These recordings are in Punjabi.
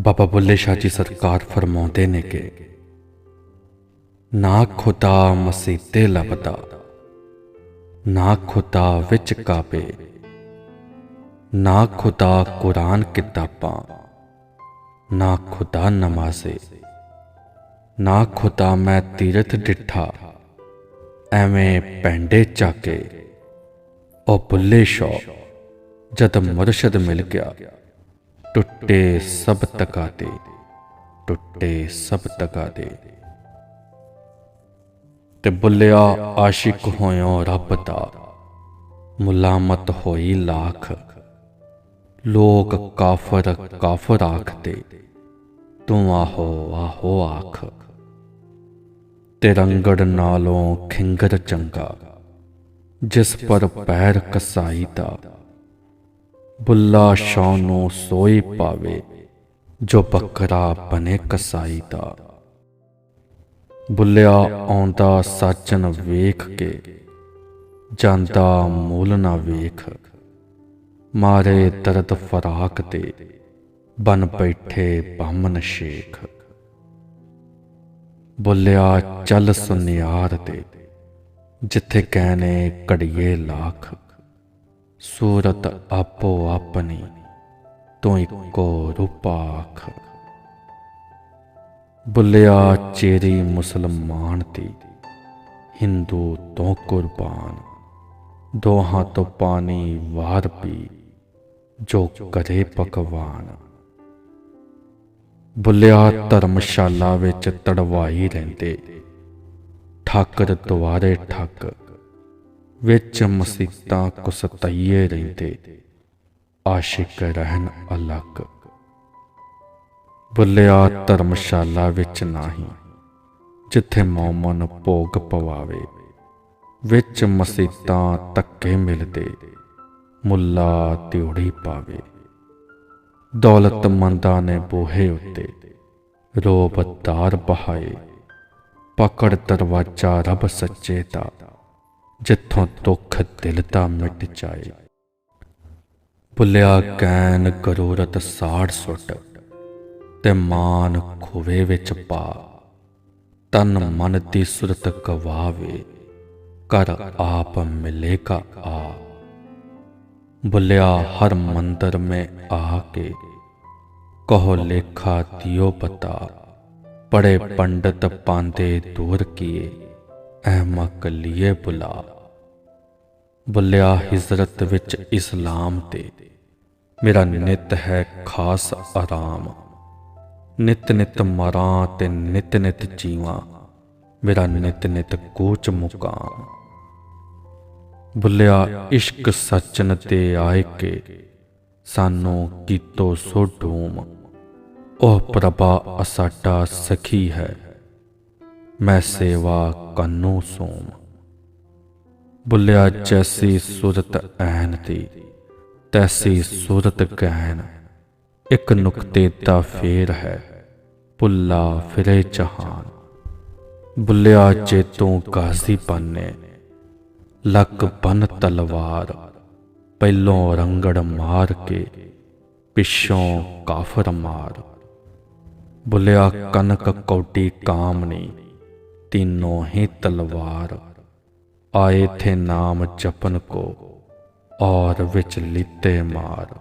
ਬਾਬਾ ਬੁੱਲੇ ਸ਼ਾਹ ਜੀ ਸਰਕਾਰ ਫਰਮਾਉਂਦੇ ਨੇ ਕਿ ਨਾ ਖੁਦਾ ਮਸੀਤੇ ਲੱਭਦਾ, ਨਾ ਖੁਦਾ ਵਿੱਚ ਕਾਬੇ ਨਾ ਖੁਦਾ ਕੁਰਾਨ ਕਿਤਾਬਾਂ, ਨਾ ਖੁਦਾ ਨਮਾਜ਼ੇ, ਨਾ ਖੁਦਾ ਮੈਂ ਤੀਰਥ ਡਿੱਠਾ, ਐਵੇਂ ਪੈਂਡੇ ਚਾਕੇ ਉਹ ਬੁੱਲੇ ਸ਼ਾਹ ਜਦ ਮੁਰਸ਼ਦ ਮਿਲ ਗਿਆ। ਟੁੱਟੇ ਸਭ ਤਕਾ ਦੇ ਟੁੱਟੇ ਸਭ ਤਕਾ ਤੇ। ਬੁੱਲਿਆ, ਆਸ਼ਿਕ ਹੋਇਓ ਰੱਬ ਦਾ, ਮੁਲਾਮਤ ਹੋਈ ਲੱਖ। ਲੋਕ ਕਾਫਰ ਕਾਫਰ ਆਖਦੇ ਤੂੰ ਆਹੋ ਆਹੋ ਆਖ। ਤੇ ਰੰਗੜ ਨਾਲੋਂ ਖਿੰਗਰ ਚੰਗਾ, ਜਿਸ ਪਰ ਪੈਰ ਕਸਾਈ ਦਾ ਬੁੱਲਾ ਸ਼ਾਹ ਨੂੰ ਸੋਈ ਪਾਵੇ, ਜੋ ਬੱਕਰਾ ਬਨੇ ਕਸਾਈ ਦਾ। ਬੁੱਲਿਆ ਆਉਂਦਾ ਸਾਜਨ ਵੇਖ ਕੇ, ਜਾਂਦਾ ਮੂਲ ਨਾ ਵੇਖ। ਮਾਰੇ ਦਰਦ ਫਰਾਕ ਤੇ, ਬਨ ਬੈਠੇ ਬਾਮਨ ਸ਼ੇਖ। ਬੁੱਲਿਆ ਚੱਲ ਸੁਨਿਆਰ ਤੇ, ਜਿੱਥੇ ਕਹਨੇ ਕੜੀਏ ਲੱਖ। ਸੂਰਤ ਆਪੋ ਆਪਣੀ ਤੂੰ ਇੱਕੋ ਰੂਪਾਖ। ਬੁੱਲਿਆ ਚੇਰੀ ਮੁਸਲਮਾਨ ਦੀ ਹਿੰਦੂ ਤੋਂ ਕੁਰਬਾਨ। ਦੋਹਾਂ ਤੋਂ ਪਾਣੀ ਵਾਰ ਪੀ, ਜੋ ਕਰੇ ਪਕਵਾਨ। ਬੁੱਲਿਆ ਧਰਮਸ਼ਾਲਾ ਵਿੱਚ ਤੜਵਾਈ ਰਹਿੰਦੇ, ਠਾਕਰ ਦੁਆਰੇ ਠੱਕ ਵਿੱਚ ਮਸੀਤਾਂ ਕੁਸਤਈਏ ਰਹਿੰਦੇ। ਆਸ਼ਿਕ ਰਹਿਣ ਅਲੱਗ। ਬੁੱਲਿਆ ਧਰਮਸ਼ਾਲਾ ਵਿੱਚ ਨਹੀਂ, ਜਿੱਥੇ ਮੌਮਨ ਭੋਗ ਪਵਾਵੇ। ਵਿੱਚ ਮਸੀਤਾਂ ਤੱਕੇ ਮਿਲਦੇ, ਮੁੱਲਾ ਤਿਉੜੀ ਪਾਵੇ। ਦੌਲਤਮੰਦਾਂ ਨੇ ਬੋਹੇ ਉੱਤੇ ਰੋਬਦਾਰ ਬਹਾਏ। ਪਕੜ ਦਰਵਾਜ਼ਾ ਰੱਬ ਸੱਚੇ ਦਾ ਜਿੱਥੋਂ ਦੁੱਖ ਦਿਲ ਦਾ ਮਿਟ ਜਾਏ। ਭੁੱਲਿਆ ਕੈਨ ਗਰੂਰਤ ਸਾੜ ਸੁੱਟ, ਤੇ ਮਾਨ ਖੋਵੇ ਵਿੱਚ ਪਾ। ਤਨ ਮਨ ਦੀ ਸੁਰਤ ਗਵਾਵੇ ਕਰ ਆਪ ਮਿਲੇਗਾ ਆ। ਭੁੱਲਿਆ ਹਰ ਮੰਦਰ ਮੈਂ ਆ ਕੇ, ਕਹੋ ਲੇਖਾ ਦਿਓ ਪਤਾ, ਪੜੇ ਪੰਡਤ ਪਾਂਦੇ ਦੂਰ ਕੀਏ। ਅਹਿਮਕ ਲਿਏ ਬੁਲਾ। ਬੁੱਲਿਆ ਹਿਜਰਤ ਵਿੱਚ ਇਸਲਾਮ ਤੇ। ਮੇਰਾ ਨਿਤ ਹੈ ਖਾਸ ਆਰਾਮ। ਨਿਤ ਨਿਤ ਮਰਾਂ ਤੇ ਨਿਤ ਨਿਤ ਜੀਵਾਂ। ਮੇਰਾ ਨਿਤ ਨਿਤ ਕੂਚ ਮੁਕਾਮ। ਬੁੱਲਿਆ ਇਸ਼ਕ ਸੱਚਨ ਤੇ ਆਏ ਕੇ। ਸਾਨੂੰ ਕੀਤੋ ਸੋ ਉਹ ਪ੍ਰਭਾ ਅਸਾਡਾ ਸਖੀ ਹੈ। ਮੈਂ ਸੇਵਾ ਕੰਨੂ ਸੋਮ। ਬੁੱਲਿਆ ਜੈਸੀ ਸੁਰਤ ਐਨ ਦੀ ਤੈਸੀ ਸੂਰਤ ਗੈਨ ਇੱਕ ਨੁਕਤੇ ਦਾ ਫੇਰ ਹੈ ਪੁੱਲਾ ਫਿਰੇ ਜਹਾਨ। ਬੁੱਲਿਆ ਜੇ ਤੂੰ ਗਾਜ਼ੀ ਪੰਨੇ, ਲੱਕ ਬਨ ਤਲਵਾਰ। ਪਹਿਲੋਂ ਰੰਗੜ ਮਾਰ ਕੇ, ਪਿੱਛੋਂ ਕਾਫਰ ਮਾਰ। ਬੁੱਲਿਆ ਕਨਕ ਕੌਟੀ ਕਾਮਨੀ तीनों ही तलवार आए थे नाम जपन को और विच लिते मार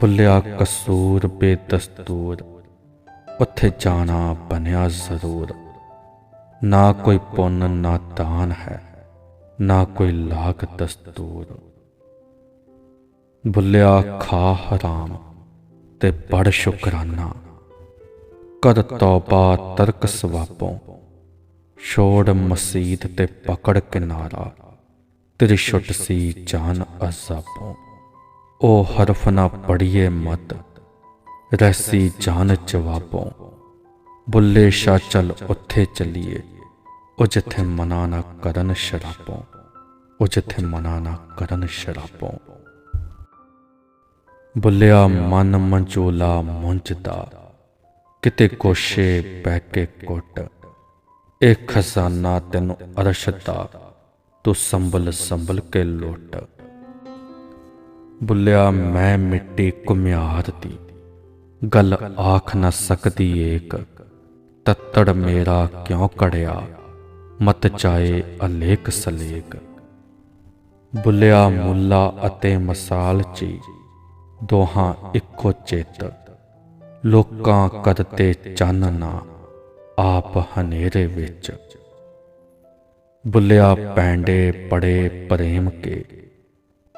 बुलिया कसूर बेदस्तूर ਉੱਥੇ ਜਾਣਾ ਬਣਿਆ ਜ਼ਰੂਰ ਨਾ ਕੋਈ ਪੁੰਨ ਨਾ ਦਾਨ ਹੈ ਨਾ ਕੋਈ ਲਾਗ ਦਸਤੂਰ ਬੁੱਲਿਆ ਖਾ ਹਰਾਮ ਤੇ ਬੜ ਸ਼ੁਕਰਾਨਾ ਕਰ ਤੌਬਾ ਤਰਕ ਸਵਾਪੋਂ ਛੋੜ ਮਸਜਿਦ ਤੇ ਪਕੜ ਕਿਨਾਰਾ ਤੇਰੀ ਛੁੱਟ ਸੀ ਜਾਨ ਅਜ਼ਾਬੋਂ ਉਹ ਹਰਫ ਨਾ ਪੜੀਏ ਮਤ ਰਹਿਸੀ ਜਾਨ ਜਵਾਬੋਂ ਬੁੱਲੇ ਸ਼ਾ ਚਲ ਉੱਥੇ ਚੱਲੀਏ, ਉਹ ਜਿੱਥੇ ਮਨਾ ਨਾ ਕਰਨ ਸ਼ਰਾਬੋਂ ਉਹ ਜਿੱਥੇ ਮਨਾ ਨਾ ਕਰਨ ਸ਼ਰਾਬੋਂ ਬੁੱਲਿਆ ਮਨ ਮੰਜੂਲਾ ਮੁੰਝਦਾ ਕਿਤੇ ਕੋਸ਼ੇ ਬਹਿ ਕੇ ਕੁੱਟ। ਇਹ ਖਜ਼ਾਨਾ ਤੈਨੂੰ ਅਰਸ਼ ਦਾ ਤੂੰ ਸੰਭਲ ਸੰਭਲ ਕੇ ਲੁੱਟ। ਬੁੱਲਿਆ, ਮੈਂ ਮਿੱਟੀ ਕੁਮਿਆਰ ਦੀ ਗੱਲ ਆਖ ਨਾ ਸਕਦੀ ਏਕ, ਤੱਤੜ ਮੇਰਾ ਕਿਉਂ ਕੜਿਆ? ਮਤ ਚਾਏ ਅਲੇਕ ਸਲੇਕ। ਬੁੱਲਿਆ, ਮੁੱਲਾ ਅਤੇ ਮਸਾਲ ਚੀ, ਦੋਹਾਂ ਇੱਕੋ ਚੇਤ। ਲੋਕਾਂ ਕਰਤੇ ਨਾ ਆਪ ਹਨੇਰੇ ਵਿੱਚ। ਬੁੱਲਿਆ ਪੈਂਡੇ ਪੜੇ ਪ੍ਰੇਮ ਕੇ,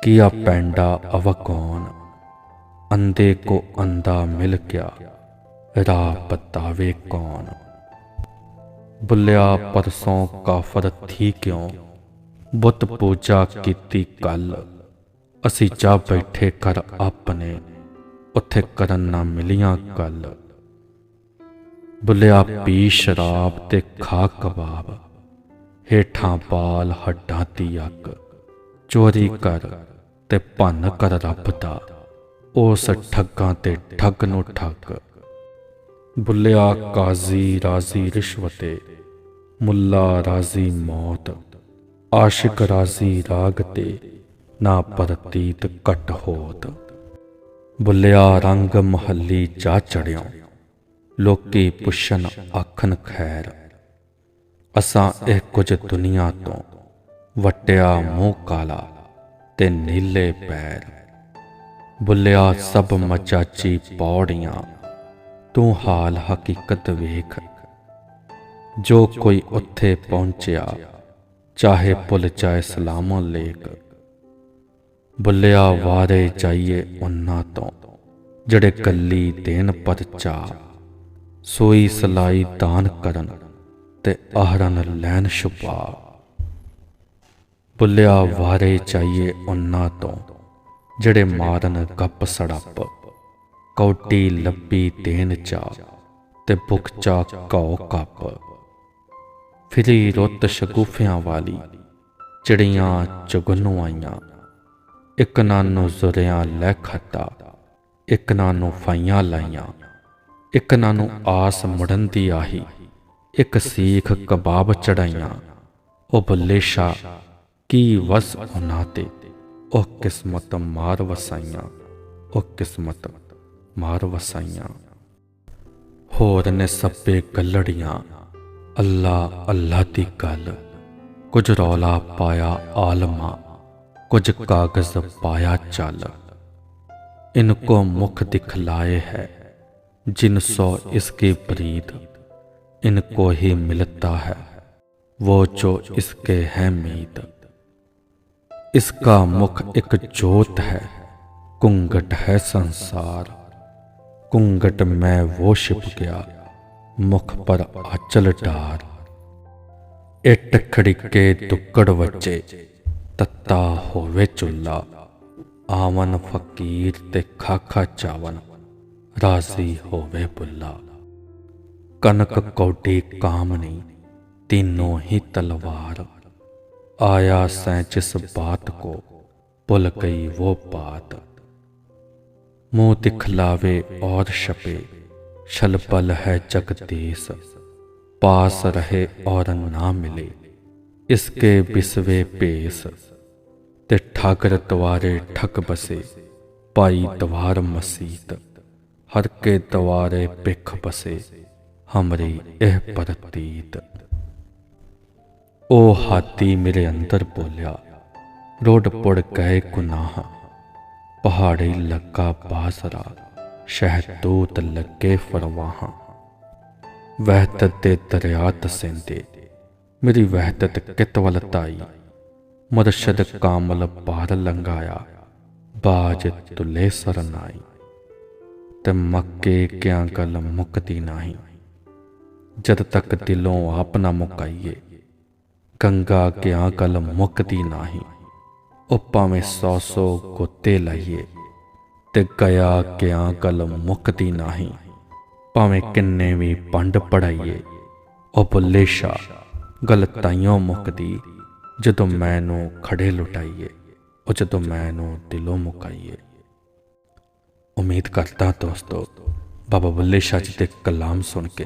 ਕੀਆ ਪੈਂਡਾ ਅਵਕੌਨ ਅੰਦੇ ਕੋ ਅੰਦਾ ਮਿਲ ਗਿਆ ਰਾਹ ਬਤਾਵੇ ਕੌਣ। ਬੁੱਲਿਆ ਪਰਸੋਂ ਕਾਫਰ ਥੀ ਕਿਉਂ, ਬੁੱਤ ਪੂਜਾ ਕੀਤੀ ਕੱਲ, ਅਸੀਂ ਜਾ ਬੈਠੇ ਕਰ ਆਪਣੇ। ਉੱਥੇ ਕਰਨ ਨਾ ਮਿਲੀਆਂ ਕੱਲ। ਬੁੱਲਿਆ ਪੀ ਸ਼ਰਾਬ ਤੇ ਖਾ ਕਬਾਬ, ਹੇਠਾਂ ਪਾਲ ਹੱਡਾਂ ਦੀ ਅੱਗ। ਚੋਰੀ ਕਰ ਤੇ ਭੰਨ ਕਰ ਰੱਬ ਦਾ, ਉਸ ਠੱਗਾਂ ਤੇ ਠੱਗ ਨੂੰ ਠੱਗ। ਬੁੱਲਿਆ ਕਾਜ਼ੀ ਰਾਜ਼ੀ ਰਿਸ਼ਵਤੇ, ਮੁੱਲਾ ਰਾਜ਼ੀ ਮੌਤ, ਆਸ਼ਿਕ ਰਾਜ਼ੀ ਰਾਗ ਤੇ ਨਾ ਪਰਤੀਤ ਘਟ ਹੋਤ। ਬੁੱਲਿਆ ਰੰਗ ਮਹੱਲੀ ਜਾ ਚੜਿਓ, ਲੋਕੀ ਪੁੱਛਣ ਆਖਣ ਖੈਰ। ਅਸਾਂ ਇਹ ਕੁਝ ਦੁਨੀਆ ਤੋਂ ਵਟਿਆ ਮੂੰਹ ਕਾਲਾ ਤੇ ਨੀਲੇ ਪੈਰ। ਬੁੱਲਿਆ ਸਭ ਮਚਾਚੀ ਪੌੜੀਆਂ, ਤੂੰ ਹਾਲ ਹਕੀਕਤ ਵੇਖ। ਜੋ ਕੋਈ ਉੱਥੇ ਪਹੁੰਚਿਆ, ਚਾਹੇ ਭੁੱਲ ਚਾਹੇ ਸਲਾਮੋ ਲੇਖ ਬੁੱਲਿਆ ਵਾਰੇ ਜਾਈਏ ਉਹਨਾਂ ਤੋਂ, ਜਿਹੜੇ ਕੱਲੀ ਦੇਨ ਚਾ ਸੋਈ ਸਲਾਈ ਦਾਨ ਕਰਨ ਤੇ ਆਹਰਨ ਲੈਣ ਛੁਪਾ। ਬੁੱਲਿਆ ਵਾਰੇ ਚਾਹੀਏ ਉਹਨਾਂ ਤੋਂ, ਜਿਹੜੇ ਮਾਰਨ ਗੱਪ ਸੜੱਪ। ਕੌਟੀ ਲੱਭੀ ਦੇਨ ਚਾ ਤੇ ਬੁਕਚਾ ਕਉ ਕੱਪ। ਫਿਰੀ ਰੁੱਤ ਸ਼ਗੂਫਿਆਂ ਵਾਲੀ ਚਿੜੀਆਂ ਚੁਗਨੂ ਆਈਆਂ। ਇੱਕ ਨਾਨੋ ਜ਼ੁਰਿਆਂ ਲੈ ਖੱਤਾ ਇੱਕ ਨਾਨੋ ਫਾਈਆਂ ਲਾਈਆਂ, ਇੱਕ ਨਾਨੋ ਆਸ ਮੁੜਨ ਦੀ ਆਹੀ, ਇੱਕ ਸੀਖ ਕਬਾਬ ਚੜਾਈਆਂ। ਉਹ ਬੱਲੇ ਸ਼ਾ ਕੀ ਵਸ ਉਹਨਾਂ ਤੇ? ਉਹ ਕਿਸਮਤ ਮਾਰ ਵਸਾਈਆਂ, ਉਹ ਕਿਸਮਤ ਮਾਰ ਵਸਾਈਆਂ। ਹੋਰ ਨੇ ਸੱਪੇ ਗੱਲੜੀਆਂ, ਅੱਲਾ ਅੱਲਾ ਦੀ ਗੱਲ, ਕੁਝ ਰੌਲਾ ਪਾਇਆ ਆਲਮਾ। कुछ कागज़ पाया चालक। इनको मुख दिखलाए है, जिन सो इसके प्रीत इनको ही मिलता है, वो जो इसके है मीत इसका मुख एक जोत है, कुंगट है संसार। कुंगट में वो छिप गया, मुख पर आचल डार। ए टखड़ी के दुक्कड़ बच्चे ਤੱਤਾ ਹੋਵੇ ਚੁੱਲਾ, ਆਵਨ ਫਕੀਰ ਤੇ ਖਾਖਾ ਚਾਵਨ, ਰਾਜ਼ੀ ਹੋਵੇ ਬੁੱਲਾ। ਕਨਕ ਕੌਡੀ ਕਾਮਨੀ ਤੀਨੋਂ ਹੀ ਤਲਵਾਰ। ਆਇਆ ਸੈ ਜਿਸ ਬਾਤ ਕੋ, ਭੁੱਲ ਗਈ ਉਹ ਬਾਤ। ਮੂੰਹ ਦਿਖਲਾਵੇ ਔਰ ਛਪੇ ਛਲਪਲ ਹੈ ਜਗਦੇਸ। ਪਾਸ ਰਹੇ ਔਰ ਨਾ ਮਿਲੇ इसके बिस्वे पेस ते ठाकर तवारे ठक बसे पाई द्वार मसीत हर के द्वारे पिख बसे हमरी एह परतीत ओ हाथी मेरे अंदर बोलिया रोड पुड़ गए गुनाह पहाड़ी लगा बासरा शहतूत लगे फरवाहा वह तते दरिया तसेंदे ਮੇਰੀ ਵਹਿਦਤ ਕਿਤਵਲ ਤਾਈ। ਮੁਰਸ਼ਦ ਕਾਮਲ ਪਾਰ ਲੰਘਾਇਆ। ਬਾਜ ਤੁਲੇ ਸਰਨਾਈ ਤੇ ਮੱਕੇ ਕਿਆਂ ਗੱਲ ਮੁਕਤੀ ਨਹੀਂ। ਜਦ ਤੱਕ ਦਿਲੋਂ ਆਪ ਨਾ ਮੁਕਾਈਏ, ਗੰਗਾ ਕਿਆਂ ਗੱਲ ਮੁਕਤੀ ਨਹੀਂ। ਉਹ ਭਾਵੇਂ ਸੌ ਸੌ ਗੋਤੇ ਲਾਈਏ, ਤੇ ਗਿਆ ਕਿਆ ਗੱਲ ਮੁਕਤੀ ਨਹੀਂ। ਭਾਵੇਂ ਕਿੰਨੇ ਵੀ ਪੰਡ ਪੜਾਈਏ, ਉਹ ਬੁੱਲੇ ਸ਼ਾ ਗਲਤਾਈਆਂ ਮੁਕਦੀ, ਜਦੋਂ ਮੈਨੂੰ ਖੜੇ ਲੁਟਾਈਏ, ਉਹ ਜਦੋਂ ਮੈਨੂੰ ਦਿਲੋਂ ਮੁਕਾਈਏ। ਉਮੀਦ ਕਰਦਾ ਦੋਸਤੋ, ਬਾਬਾ ਬੱਲੇ ਸ਼ਾਹ ਜੀ ਦੇ ਕਲਾਮ ਸੁਣ ਕੇ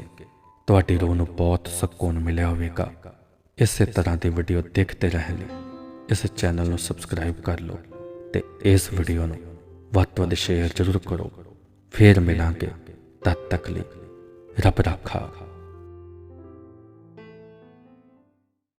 ਤੁਹਾਡੀ ਰੂਹ ਨੂੰ ਬਹੁਤ ਸਕੂਨ ਮਿਲਿਆ ਹੋਵੇਗਾ। ਇਸੇ ਤਰ੍ਹਾਂ ਦੀ ਵੀਡੀਓ ਦੇਖਦੇ ਰਹਿਣ ਲਈ ਇਸ ਚੈਨਲ ਨੂੰ ਸਬਸਕ੍ਰਾਈਬ ਕਰ ਲਓ ਤੇ ਇਸ ਵੀਡੀਓ ਨੂੰ ਵੱਧ ਤੋਂ ਵੱਧ ਸ਼ੇਅਰ ਜ਼ਰੂਰ ਕਰੋ। ਫੇਰ ਮਿਲਾਂਗੇ ਤਦ ਤੱਕ ਲਈ ਰੱਬ ਰਾਖਾ।